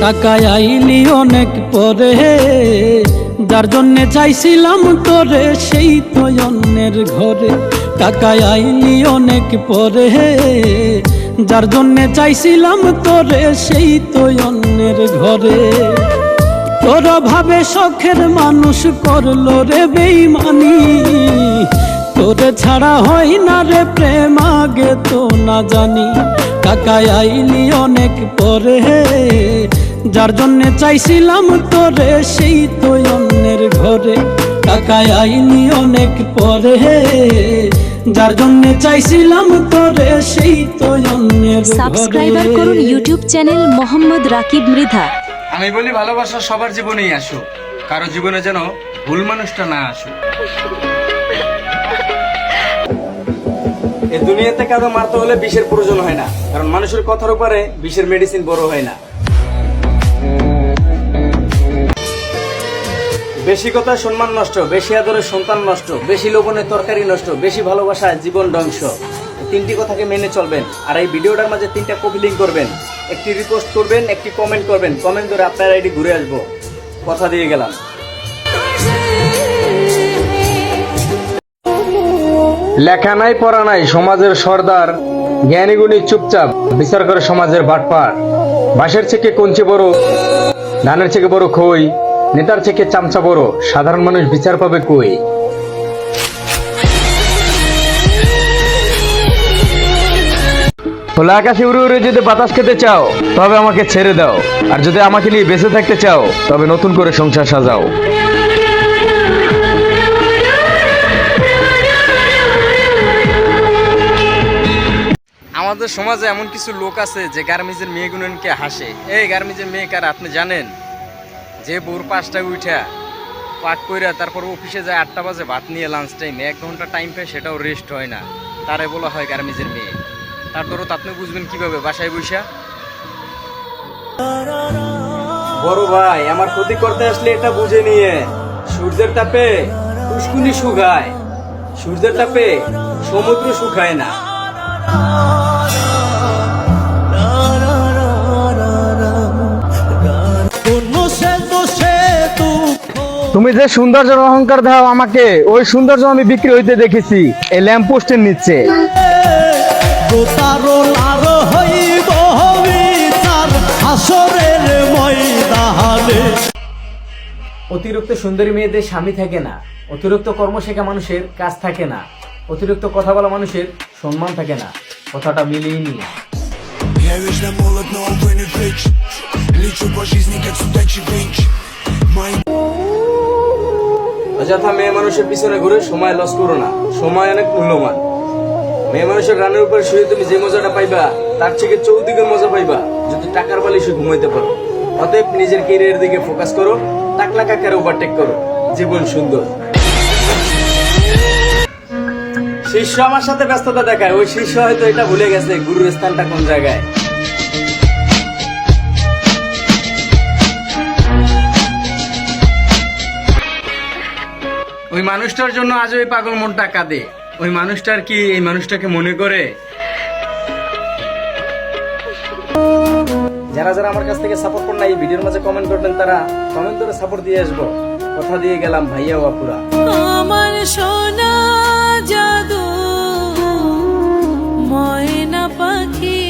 টাকায় আইলি অনেক পরে। যার জন্যে চাইছিলাম তোরে, সেই তো অন্যের ঘরে। টাকায় আইলি অনেক পরে। যার জন্যে চাইছিলাম তোরে, সেই তো অন্যের ঘরে। তোর ভাবে শখের মানুষ করল রে বেইমানি। তোরে ছাড়া হয় না রে প্রেম, আগে তো না জানি। কাকায় আইলি অনেক পরে। যার জন্য চাইছিলাম তোরে সেই তো অন্যের ঘরে। কাকায় আইলি অনেক পরে। যার জন্য চাইছিলাম তোরে সেই তো অন্যের সাবস্ক্রাইবার করুন ইউটিউব চ্যানেল মোহাম্মদ রাকিব মৃধা। আমি বলি ভালোবাসা সবার জীবনেই আসুক। কারও জীবনে যেন ভুল মানুষটা না আসুক। এই দুনিয়াতে কারও মারতে হলে বিষের প্রয়োজন হয় না। কারণ মানুষের কথার উপরে বিষের মেডিসিন বড় হয় না। বেশি কথা সম্মান নষ্ট, বেশি আদরে সন্তান নষ্ট, বেশি লোভনে তরকারি নষ্ট, বেশি ভালোবাসা, জীবন ধ্বংস। তিনটি কথাকে মেনে চলবেন আর এই ভিডিওটার মাঝে তিনটা কপি লিঙ্ক করবেন। একটি রিপোস্ট করবেন, একটি কমেন্ট করবেন। কমেন্ট করে আপনার আইডি ঘুরে আসব। কথা দিয়ে গেলাম। লেখা নাই, পড়া নাই, সমাজের সর্দার, জ্ঞানীগুণী চুপচাপ, বিচার করে সমাজের বাটপার। বাঁশের থেকে কঞ্চি বড়, ধানের থেকে বড় খই। নেতার থেকে চামচা বড় সাধারণ মানুষ বিচার পাবে কই? খোলা আকাশে উড়ে উড়ে যদি বাতাস খেতে চাও তবে আমাকে ছেড়ে দাও। আর যদি আমাকে নিয়ে বেঁচে থাকতে চাও তবে নতুন করে সংসার সাজাও। আমাদের সমাজে এমন কিছু লোক আছে যে গার্মেজের মেয়েগুলোকে হাসে। এই গার্মেজের মেয়ে কার আপনি জানেন? যে ভোর পাঁচটায় উঠা পাঠ কইরা তারপর অফিসে যায় আটটা বাজে, ভাত নিয়ে লাঞ্চ টাইমে এক ঘণ্টা টাইম পায়, সেটাও রেস্ট হয় না। তারে বলা হয় গার্মেজের মেয়ে। তার দরদ আপনি বুঝবেন কীভাবে? বাসায় বৈশা বড় ভাই, আমার ক্ষতি করতে আসলে এটা বুঝে নিয়ে। সূর্যের তাপে পুষ্কুনি শুকায়। সূর্যের তাপে সমুদ্র শুকায় না। তুমি যে সৌন্দর্যের অহংকার দাও আমাকে ওই সৌন্দর্য আমি বিক্রি হইতে দেখেছি। এই ল্যাম্প পোস্টের নিচে। অতিরিক্ত সুন্দরী মেয়েদের স্বামী থাকে না। অতিরিক্ত কর্ম শেখা মানুষের কাজ থাকে না। অতিরিক্ত কথা বলা মানুষের সম্মান থাকে না। কথাটা মিলিয়ে নিয়ে। Я অযথা মেয়ে মানুষের পিছনে ঘুরে সময় লস করো না। সময় অনেক মূল্যবান। মেয়ে মানুষের রানের উপর শুয়ে তুমি যে মজাটা পাইবা, তার থেকে চৌদিকে মজা পাইবা, যদি টাকার বালিশে ঘুমাইতে পারো। অতএব নিজের কেরিয়ার দিকে ফোকাস করো, টাকলা কাকার ওভারটেক করো। জীবন সুন্দর। শিষ্য আমার সাথে ব্যস্ততা দেখায়। ওই শিষ্য হয়তো এটা ভুলে গেছে, গুরুর স্থানটা কোন জায়গায়? ওই মানুষটার জন্য আজ ওই পাগল মনটা কাঁদে ওই মানুষটার কি এই মানুষটাকে মনে করে? যারা যারা আমার কাছ থেকে সাপোর্ট করেন এই ভিডিওর মাঝে কমেন্ট করবেন তারা কমেন্ট করে সাপোর্ট দিয়ে আসব। কথা দিয়ে গেলাম ভাইয়া বাপুরা আমার সোনা জাদু ময়না পাখি।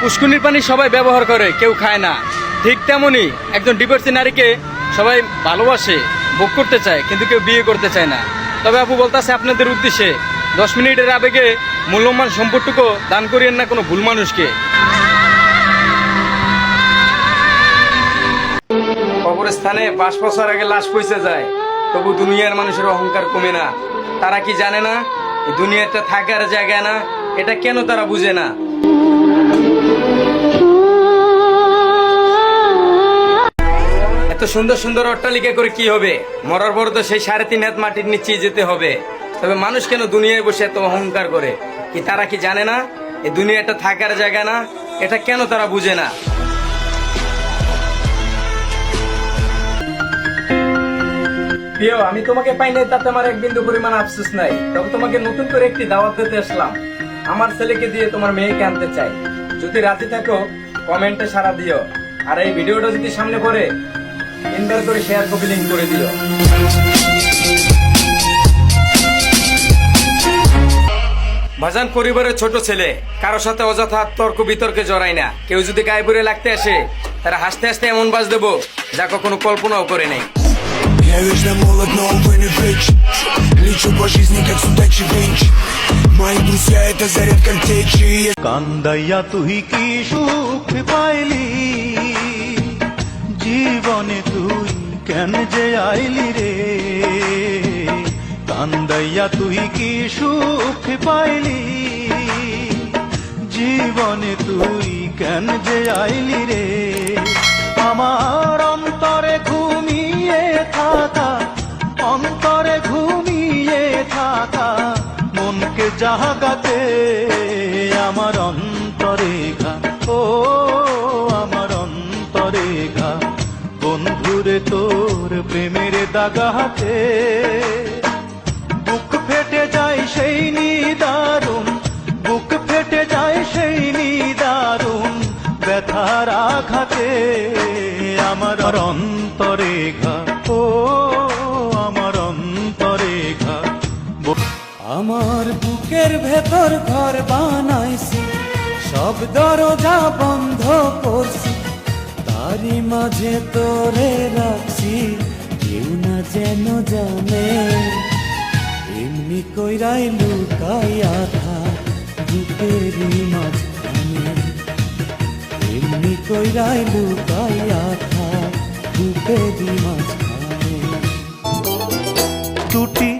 পুষ্কুনির পানি সবাই ব্যবহার করে কেউ খায় না। ঠিক তেমনই একজন ডিভোর্সি নারীকে সবাই ভালোবাসে। ভোগ করতে চায়, কিন্তু কেউ বিয়ে করতে চায় না। তবে আপু বলতেছে, আপনাদের উদ্দেশ্যে দশ মিনিটের আবেগে মূল্যবান সম্পদটুকু দান করিয়েন না কোনো ভুল মানুষকে। কবরস্থানে পাঁচ বছর আগে লাশ পয়সা যায়, তবু দুনিয়ার মানুষের অহংকার কমে না। তারা কি জানে না? দুনিয়াটা থাকার জায়গা না, এটা কেন তারা বুঝে না? এত সুন্দর সুন্দর অট্টালিকা করে কি হবে? মরার পর তো সেই সাড়ে তিন হাত মাটির নিচে যেতে হবে। তবে মানুষ কেন দুনিয়ায় বসে এত অহংকার করে? কি তারা কি জানে না? এই দুনিয়াটা থাকার জায়গা না? এটা কেন তারা বুঝে না? প্রিয়, আমি তোমাকে পাই নাই, তাতে আমার এক বিন্দু পরিমাণ আফসোস নাই। তবে তোমাকে নতুন করে একটি দাওয়াত দিতে আসলাম। আমার ছেলেকে দিয়ে তোমার মেয়েকে আনতে চাই। যদি রাজি থাকো, কমেন্টে সারা দিও। আর এই ভিডিওটা যদি সামনে পড়ে তিনবার করে শেয়ার কপি লিঙ্ক করে দিও ভাজান পরিবারের ছোট ছেলে কারোর সাথে অযথা তর্ক বিতর্কে জড়াই না কেউ যদি গায়ে পড়ে লাগতে আসে তারা হাসতে হাসতে এমন বাজ দেবো যা কখনো কল্পনাও করে নেই Я вечно молод, но увы не веч Лечу по жизни, как судачий винч Мои друзья это заряд как течи কান্দাইয়া তুই কি সুখ পাইলি কেন যে আইলি রে। কান্দাইয়া তুই কি সুখ পাইলি? জীবনে তুই কেন যে আইলি রে? আমার অন্তরে ঘুমিয়ে থাকা, অন্তরে ঘুমিয়ে থাকা, মনকে জাগাতে দাগাতে বুক ফেটে যায় সেই নিদারুণ, বুক ফেটে যায় সেই নিদারুণ ব্যথার আঘাতে। আমার অন্তরে ঘা, ও আমার অন্তরে ঘা। আমার বুকের ভেতর ঘর বানাইছি, সব দরজা বন্ধ করছি তারি মাঝে তোরে রাখছি। কেউ না যেন জানে, এমনি কইরাই লুকাইয়া থাক বুকেরই মাঝখানে। এমনি কইরাই লুকাইয়া থাক বুকেরই মাঝখানে। দুটি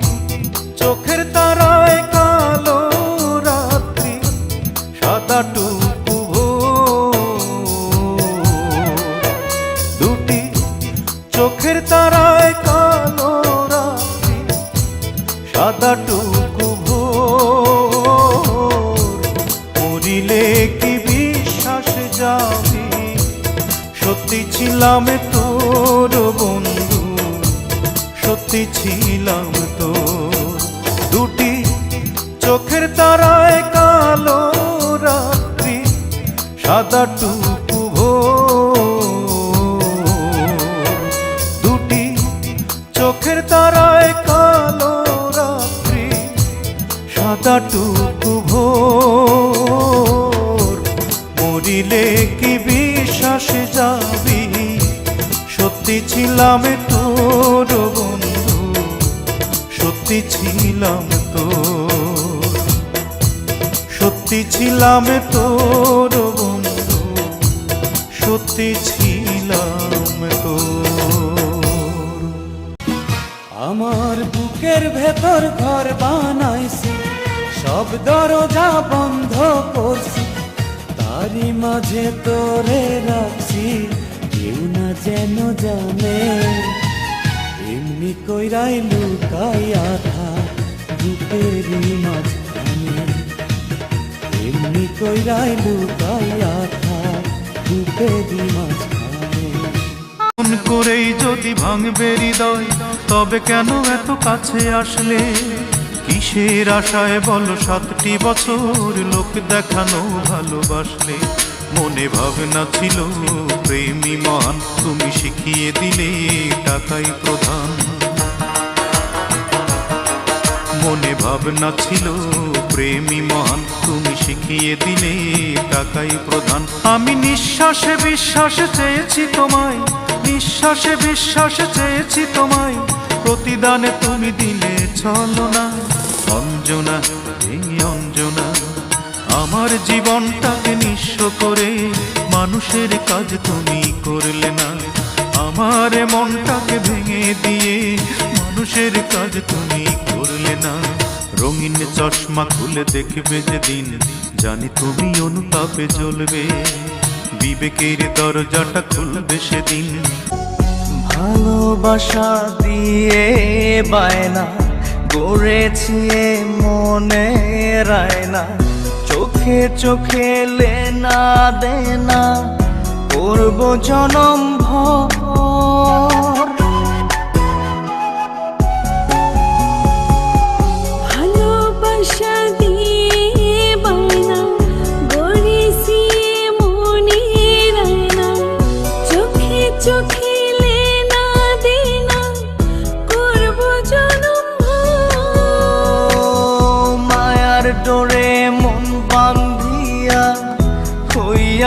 সাদা টুকু মরিলে কি বিশ্বাস যাবি সত্যি ছিলাম তোর বন্ধু, সত্যি ছিলাম তো দুটি চোখের তারায় কালো রাত্রি, সাদা সাদা টুকু ভোর? মরিলে কি বিশ্বাসে যাবি? সত্যি ছিলাম তোর বন্ধু, সত্যি ছিলাম তো সত্যি ছিলাম তোর বন্ধু, সত্যি ছিলাম তোর। আমার বুকের ভেতর ঘর বানাইছি। সব দরজা বন্ধ করছি তারি মাঝে তোরে রাখছি, কেউ না যেন জানে। এমনি কইরাই লুকাইয়া থাক বুকেরই মাঝখানে। এমনি কইরাই লুকাইয়া থাক বুকেরই মাঝখানে। মন করেই যদি ভাঙবে হৃদয়, তবে কেন এত কাছে আসলে? কিসের আশায় বলো সাতটি বছর? লোক দেখানো ভালোবাসলে মনে ভাবনা ছিল প্রেমী মহান তুমি শিখিয়ে দিলে টাকাই প্রধান। মনে ভাবনা ছিল প্রেমী মহান তুমি শিখিয়ে দিলে টাকাই প্রধান। আমি নিঃশ্বাসে বিশ্বাসে চেয়েছি তোমায়। নিঃশ্বাসে বিশ্বাসে চেয়েছি তোমায়। প্রতিদানে তুমি দিলে চলো না। অঞ্জনা, এই অঞ্জনা। আমার জীবনটাকে নিঃস্ব করে মানুষের কাজ তুমি করলে না। আমার মনটাকে ভেঙে দিয়ে মানুষের কাজ তুমি করলে না। রঙিন চশমা খুলে দেখবে যেদিন জানি তুমি অনুতাপে জ্বলবে। বিবেকের দরজাটা খুলবে সেদিন। ভালোবাসা দিয়ে বায়না গড়েছি মনে রায়না। চোখে চোখে লেনা দেনা। করব জনম ভর